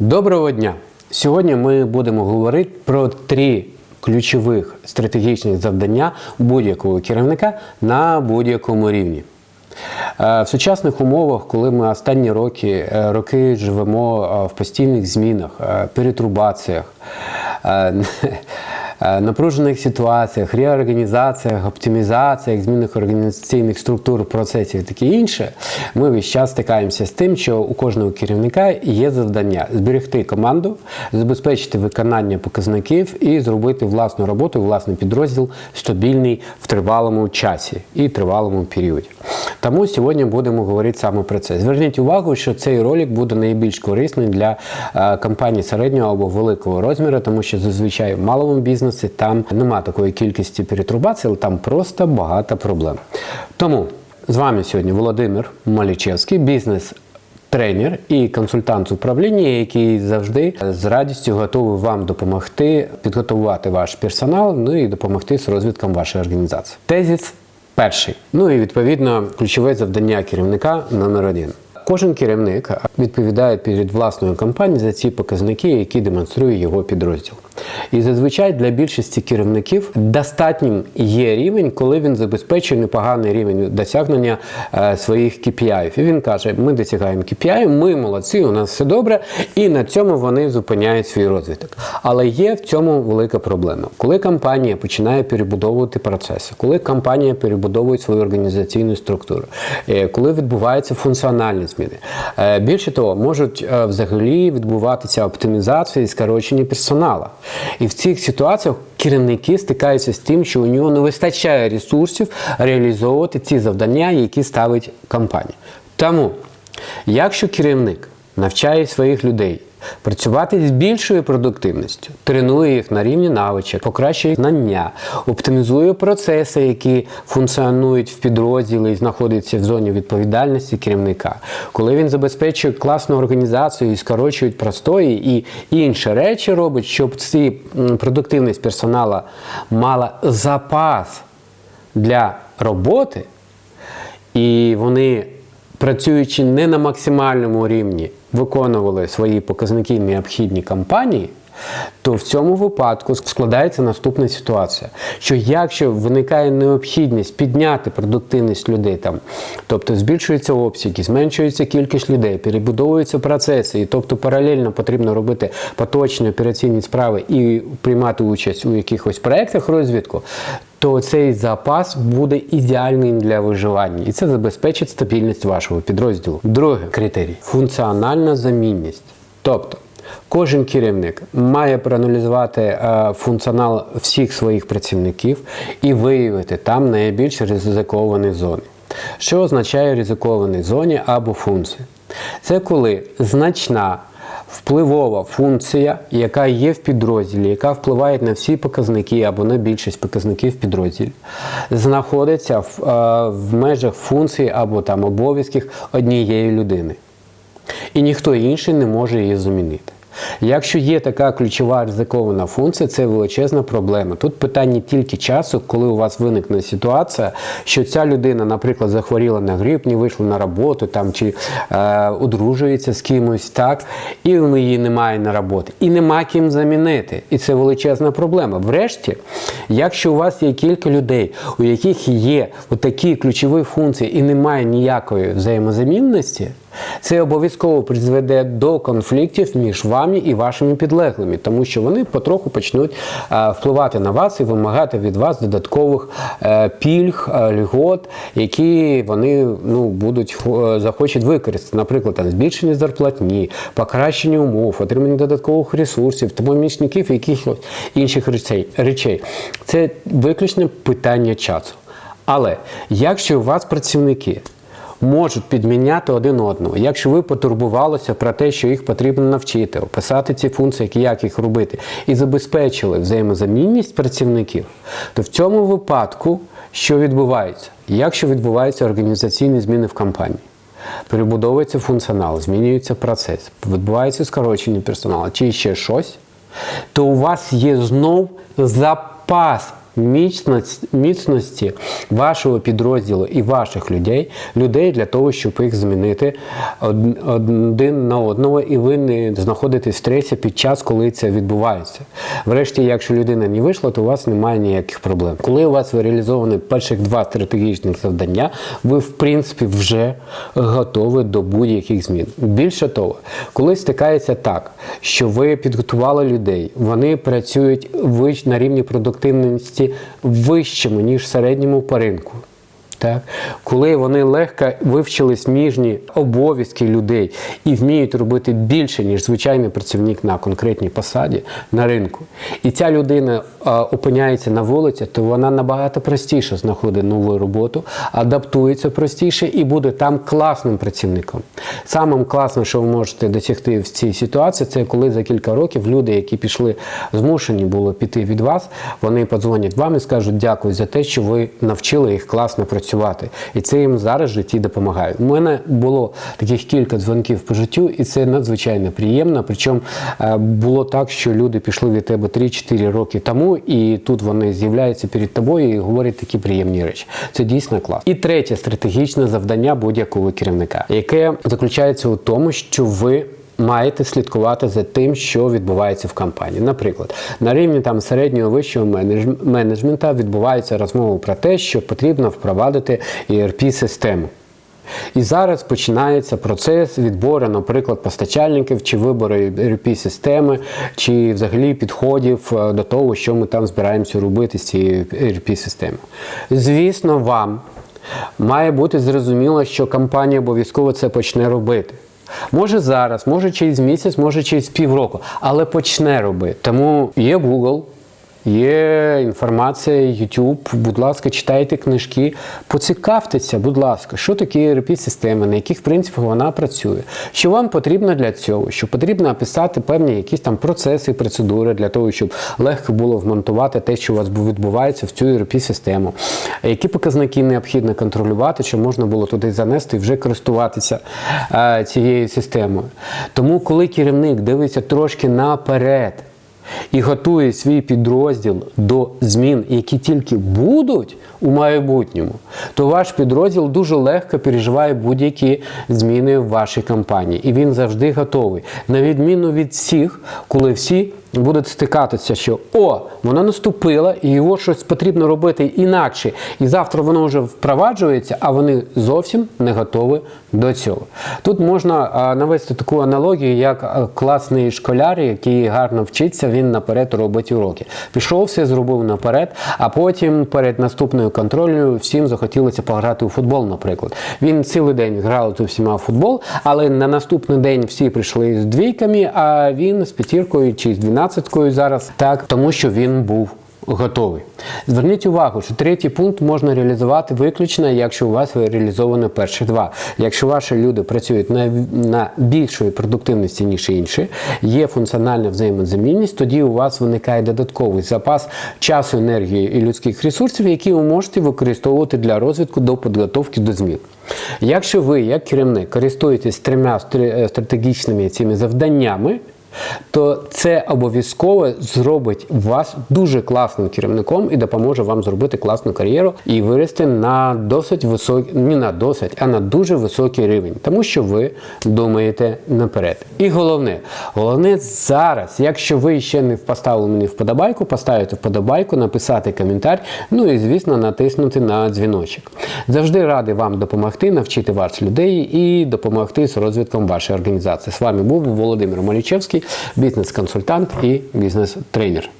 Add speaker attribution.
Speaker 1: Доброго дня! Сьогодні ми будемо говорити про три ключових стратегічних завдання будь-якого керівника на будь-якому рівні. Е, В сучасних умовах, коли ми останні роки, е, роки живемо е, в постійних змінах, перетрубаціях, напружених ситуаціях, реорганізаціях, оптимізаціях, змінах організаційних структур, процесів і таке інше, ми весь час стикаємося з тим, що у кожного керівника є завдання зберегти команду, забезпечити виконання показників і зробити власну роботу, власний підрозділ стабільний в тривалому часі і тривалому періоді. Тому сьогодні будемо говорити саме про це. Зверніть увагу, що цей ролик буде найбільш корисний для е, компаній середнього або великого розміру, тому що зазвичай в малому бізнесі там нема такої кількості перетрубацій, там просто багато проблем. Тому з вами сьогодні Володимир Малічевський, бізнес. Тренер і консультант з управління, який завжди з радістю готовий вам допомогти підготувати ваш персонал, ну і допомогти з розвитком вашої організації. Тезіс перший. Ну і відповідно ключове завдання керівника номер один. Кожен керівник відповідає перед власною компанією за ці показники, які демонструє його підрозділ. І зазвичай для більшості керівників достатнім є рівень, коли він забезпечує непоганий рівень досягнення е, своїх KPI. І він каже: ми досягаємо KPI, ми молодці, у нас все добре, і на цьому вони зупиняють свій розвиток. Але є в цьому велика проблема. Коли компанія починає перебудовувати процеси, коли компанія перебудовує свою організаційну структуру, е, коли відбуваються функціональні зміни, е, більше того, можуть взагалі відбуватися оптимізація і скорочення персоналу. І в цих ситуаціях керівники стикаються з тим, що у нього не вистачає ресурсів реалізовувати ці завдання, які ставить компанія. Тому, якщо керівник навчає своїх людей працювати з більшою продуктивністю, тренує їх на рівні навичок, покращує знання, оптимізує процеси, які функціонують в підрозділі і знаходяться в зоні відповідальності керівника, коли він забезпечує класну організацію і скорочує простої і інші речі робить, щоб ці продуктивність персоналу мала запас для роботи, і вони, працюючи не на максимальному рівні, виконували свої показники необхідні компанії, то в цьому випадку складається наступна ситуація: що якщо виникає необхідність підняти продуктивність людей, там, тобто збільшуються обсяги, зменшується кількість людей, перебудовуються процеси, і тобто паралельно потрібно робити поточні операційні справи і приймати участь у якихось проєктах розвитку, то цей запас буде ідеальним для виживання, і це забезпечить стабільність вашого підрозділу. Другий критерій функціональна замінність. Тобто кожен керівник має проаналізувати е, функціонал всіх своїх працівників і виявити там найбільш ризиковані зони. Що означає ризиковані зоні або функції? Це коли значна впливова функція, яка є в підрозділі, яка впливає на всі показники або на більшість показників підрозділі, знаходиться в, е, в межах функції або там обов'язків однієї людини. І ніхто інший не може її замінити. Якщо є така ключова ризикована функція, це величезна проблема. Тут питання тільки часу, коли у вас виникне ситуація, що ця людина, наприклад, захворіла на грип, не вийшла на роботу там чи е, одружується з кимось, так, і її немає на роботі, і нема ким замінити. І це величезна проблема. Врешті, якщо у вас є кілька людей, у яких є такі ключові функції і немає ніякої взаємозамінності. Це обов'язково призведе до конфліктів між вами і вашими підлеглими, тому що вони потроху почнуть е, впливати на вас і вимагати від вас додаткових е, пільг, е, льгот, які вони ну, будуть захочуть використати. Наприклад, там, збільшення зарплатні, покращення умов, отримання додаткових ресурсів, помічників, якихось інших речей. речей. Це виключне питання часу. Але якщо у вас працівники можуть підміняти один одного. Якщо ви потурбувалися про те, що їх потрібно навчити, описати ці функції, як їх робити, і забезпечили взаємозамінність працівників, то в цьому випадку що відбувається? Якщо відбуваються організаційні зміни в компанії, перебудовується функціонал, змінюється процес, відбувається скорочення персоналу чи ще щось, то у вас є знов запас міцності, вашого підрозділу і ваших людей, людей для того, щоб їх змінити один на одного, і ви не знаходитесь в стресі під час, коли це відбувається. Врешті, якщо людина не вийшла, то у вас немає ніяких проблем. Коли у вас реалізовані перших два стратегічних завдання, ви в принципі вже готові до будь-яких змін. Більше того, коли стикається так, що ви підготували людей, вони працюють на рівні продуктивності вищому, ніж в середньому по ринку. Так? Коли вони легко вивчили сміжні обов'язки людей і вміють робити більше, ніж звичайний працівник на конкретній посаді на ринку, і ця людина а, опиняється на вулиці, то вона набагато простіше знаходить нову роботу, адаптується простіше і буде там класним працівником. Самим класним, що ви можете досягти в цій ситуації, це коли за кілька років люди, які пішли, змушені було піти від вас, вони подзвонять вам і скажуть дякую за те, що ви навчили їх класно працювати. І це їм зараз в житті допомагає. У мене було таких кілька дзвонків по життю, і це надзвичайно приємно. Причому е, було так, що люди пішли від тебе 3-4 роки тому, і тут вони з'являються перед тобою і говорять такі приємні речі. Це дійсно клас. І третє стратегічне завдання будь-якого керівника, яке заключається у тому, що ви маєте слідкувати за тим, що відбувається в компанії. Наприклад, на рівні там середнього вищого менеджмента відбувається розмова про те, що потрібно впровадити ERP-систему. І зараз починається процес відбору, наприклад, постачальників чи вибору ERP-системи, чи взагалі підходів е, до того, що ми там збираємося робити з цією ERP-системою. Звісно, вам має бути зрозуміло, що компанія обов'язково це почне робити. Може зараз, може через місяць, може через півроку, але почне робити. Тому є Google, Є інформація, YouTube, будь ласка, читайте книжки, поцікавтеся, будь ласка, що таке ERP-система, на яких принципах вона працює. Що вам потрібно для цього? Що потрібно описати певні якісь там процеси, процедури для того, щоб легко було вмонтувати те, що у вас відбувається в цю ERP-систему. Які показники необхідно контролювати, щоб можна було туди занести і вже користуватися е, цією системою. Тому, коли керівник дивиться трошки наперед і готує свій підрозділ до змін, які тільки будуть у майбутньому, то ваш підрозділ дуже легко переживає будь-які зміни в вашій компанії. І він завжди готовий. На відміну від всіх, коли всі будуть стикатися, що о, вона наступила, і його щось потрібно робити інакше. І завтра воно вже впроваджується, а вони зовсім не готові до цього. Тут можна навести таку аналогію, як класний школяр, який гарно вчиться, він наперед робить уроки. Пішов, все зробив наперед, а потім перед наступною контролею всім захотілося пограти у футбол, наприклад. Він цілий день грав з усіма в футбол, але на наступний день всі прийшли з двійками, а він з п'ятіркою чи з дванадцяткою зараз, так, тому що він був готовий. Зверніть увагу, що третій пункт можна реалізувати виключно, якщо у вас реалізовано перші два. Якщо ваші люди працюють на, на більшої продуктивності, ніж інші, є функціональна взаємозамінність, тоді у вас виникає додатковий запас часу, енергії і людських ресурсів, які ви можете використовувати для розвитку до підготовки до змін. Якщо ви, як керівник, користуєтесь трьома стратегічними цими завданнями, то це обов'язково зробить вас дуже класним керівником і допоможе вам зробити класну кар'єру і вирости на досить високий, не на досить, а на дуже високий рівень, тому що ви думаєте наперед. І головне, головне зараз, якщо ви ще не поставили мені вподобайку, поставити вподобайку, написати коментар, ну і звісно натиснути на дзвіночок. Завжди радий вам допомогти, навчити вас людей і допомогти з розвитком вашої організації. З вами був Володимир Малічевський, бізнес-консультант і бізнес-тренер.